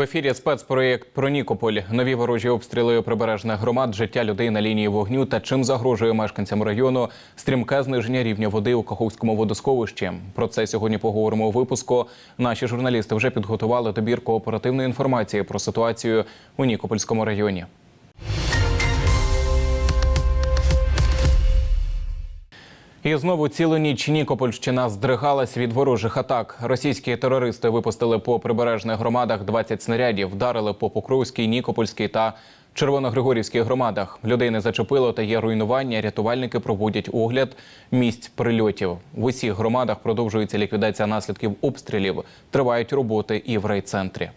В ефірі спецпроєкт про Нікополь. Нові ворожі обстріли прибережних громад, життя людей на лінії вогню та чим загрожує мешканцям району стрімке зниження рівня води у Каховському водосховищі. Про це сьогодні поговоримо у випуску. Наші журналісти вже підготували добірку оперативної інформації про ситуацію у Нікопольському районі. І знову цілу ніч Нікопольщина здригалась від ворожих атак. Російські терористи випустили по прибережних громадах 20 снарядів, вдарили по Покровській, Нікопольській та Червоногригорівській громадах. Людей не зачепило та є руйнування. Рятувальники проводять огляд місць прильотів. В усіх громадах продовжується ліквідація наслідків обстрілів. Тривають роботи і в райцентрі.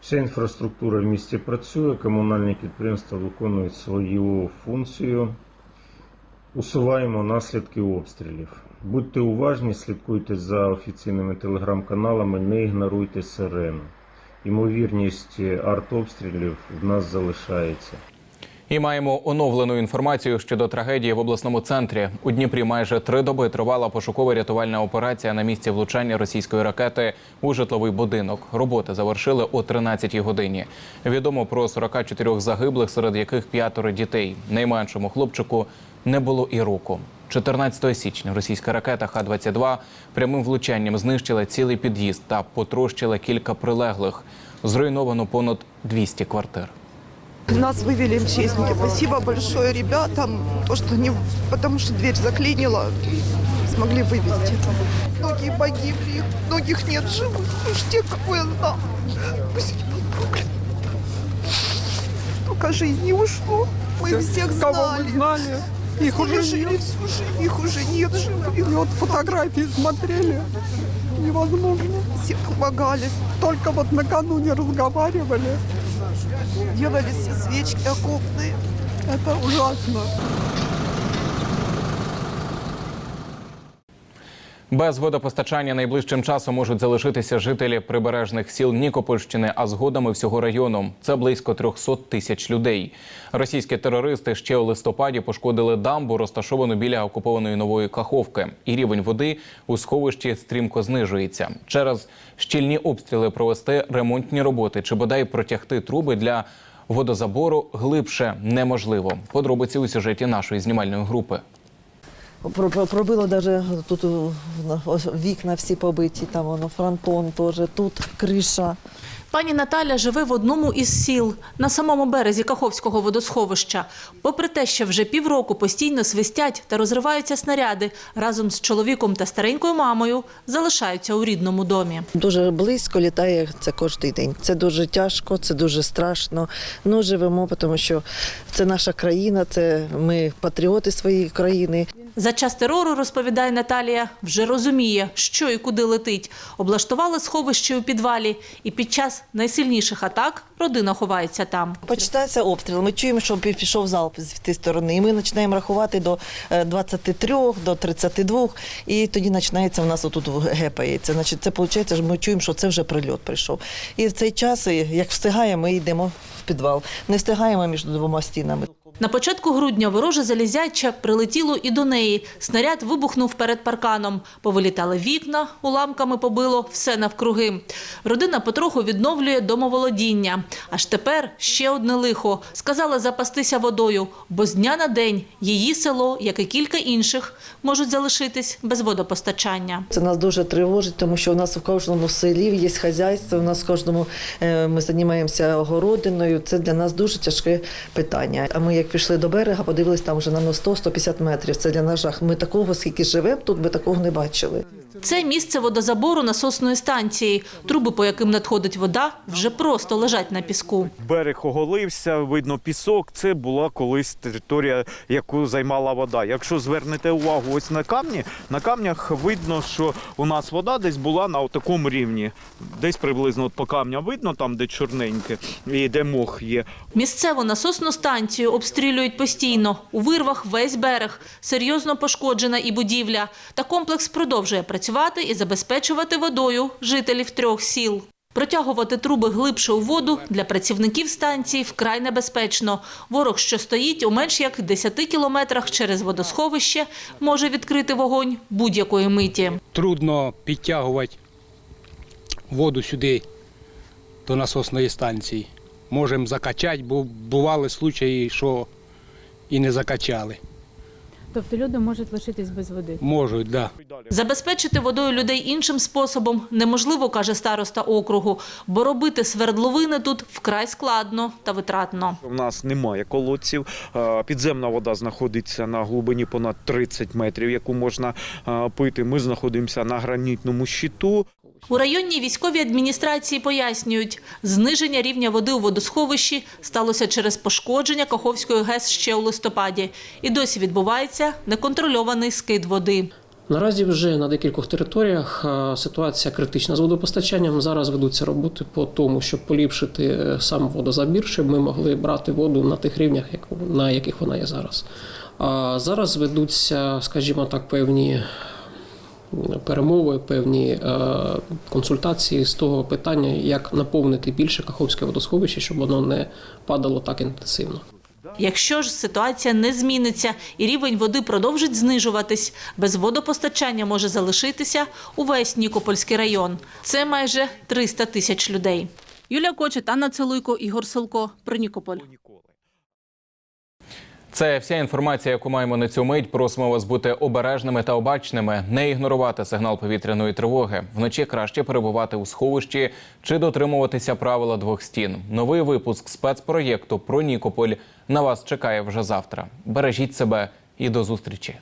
Вся інфраструктура в місті працює, комунальні підприємства виконують свою функцію. Усуваємо наслідки обстрілів. Будьте уважні, слідкуйте за офіційними телеграм-каналами, не ігноруйте сирену. Ймовірність артобстрілів в нас залишається. І маємо оновлену інформацію щодо трагедії в обласному центрі. У Дніпрі майже три доби тривала пошуково-рятувальна операція на місці влучання російської ракети у житловий будинок. Роботи завершили о 13-й годині. Відомо про 44 загиблих, серед яких п'ятеро дітей. Найменшому хлопчику не було і року. 14 січня російська ракета Х-22 прямим влучанням знищила цілий під'їзд та потрощила кілька прилеглих. Зруйновано понад 200 квартир. Нас вывели МЧСники. Спасибо большое ребятам, то, что не, потому что дверь заклинила, смогли вывести. Многие погибли, многих нет живых. Уж те, кого я знал. Пусть прокляты. Столько жизней ушло. Мы всех Кого знали. мы знали, их уже жили нет. всю жизнь, их уже нет живых. И вот фотографии смотрели, невозможно. Все помогали. Только вот накануне разговаривали, Делали все свечки окопные. это ужасно. Без водопостачання найближчим часом можуть залишитися жителі прибережних сіл Нікопольщини, а згодом і всього району. Це близько 300 тисяч людей. Російські терористи ще у листопаді пошкодили дамбу, розташовану біля окупованої нової Каховки. І рівень води у сховищі стрімко знижується. Через щільні обстріли провести ремонтні роботи чи бодай протягти труби для водозабору глибше неможливо. Подробиці у сюжеті нашої знімальної групи. Про- про- Пробило даже тут на- вікна всі побиті, там воно фронтон теж, тут криша. Пані Наталя живе в одному із сіл на самому березі Каховського водосховища. Попри те, що вже півроку постійно свистять та розриваються снаряди, разом з чоловіком та старенькою мамою залишаються у рідному домі. Дуже близько літає це кожен день. Це дуже тяжко, це дуже страшно. Ну живемо, тому що це наша країна, це ми патріоти своєї країни. За час терору, розповідає Наталія, вже розуміє, що і куди летить. Облаштували сховище у підвалі, і під час найсильніших атак родина ховається там. Починається обстріл. Ми чуємо, що пішов залп з тієї сторони. І ми починаємо рахувати до е, 23, до 32, і тоді починається в нас отут гепається. Значить, це виходить, ми чуємо, що це вже прильот прийшов. І в цей час, е, як встигаємо, ми йдемо в підвал. Не встигаємо між двома стінами. На початку грудня вороже залізяча прилетіло і до неї. Снаряд вибухнув перед парканом. Повилітали вікна, уламками побило все навкруги. Родина потроху відновлює домоволодіння. Аж тепер ще одне лихо. Сказала запастися водою, бо з дня на день її село, як і кілька інших, можуть залишитись без водопостачання. Це нас дуже тривожить, тому що у нас в кожному селі є хазяйство, у нас в кожному е, ми займаємося огородиною. Це для нас дуже тяжке питання. А ми як пішли до берега, подивились там вже на 100-150 метрів. Це для нас жах. Ми такого, скільки живемо, тут ми такого не бачили. Це місце водозабору насосної станції. Труби, по яким надходить вода, вже просто лежать на піску. Берег оголився, видно пісок. Це була колись територія, яку займала вода. Якщо звернете увагу ось на камні, на камнях видно, що у нас вода десь була на такому рівні. Десь приблизно от по камням видно, там де чорненьке і де мох є. Місцеву насосну станцію обстрілюють постійно. У вирвах весь берег. Серйозно пошкоджена і будівля. Та комплекс продовжує працювати і забезпечувати водою жителів трьох сіл. Протягувати труби глибше у воду для працівників станції вкрай небезпечно. Ворог, що стоїть у менш як 10 кілометрах через водосховище, може відкрити вогонь будь-якої миті. трудно підтягувати воду сюди до насосної станції. Можемо закачати, бо бували случаї, що і не закачали. Тобто люди можуть лишитись без води. Можуть, так. Да. Забезпечити водою людей іншим способом неможливо, каже староста округу, бо робити свердловини тут вкрай складно та витратно. У нас немає колодців. Е, Підземна вода знаходиться на глибині понад 30 метрів, яку можна е, пити. Ми знаходимося на гранітному щиту. У районній військовій адміністрації пояснюють, зниження рівня води у водосховищі сталося через пошкодження Каховської ГЕС ще у листопаді. І досі відбувається неконтрольований скид води. Наразі вже на декількох територіях ситуація критична з водопостачанням. Зараз ведуться роботи по тому, щоб поліпшити е, сам водозабір, щоб ми могли брати воду на тих рівнях, на яких вона є зараз. А зараз ведуться, скажімо так, певні перемови, певні е, консультації з того питання, як наповнити більше Каховське водосховище, щоб воно не падало так інтенсивно. Якщо ж ситуація не зміниться і рівень води продовжить знижуватись, без водопостачання може залишитися увесь Нікопольський район. Це майже 300 тисяч людей. Юлія Кочет, Анна Целуйко, Ігор Солко. Про Нікополь. Це вся інформація, яку маємо на цю мить. Просимо вас бути обережними та обачними, не ігнорувати сигнал повітряної тривоги. Вночі краще перебувати у сховищі чи дотримуватися правила двох стін. Новий випуск спецпроєкту про Нікополь на вас чекає вже завтра. Бережіть себе і до зустрічі.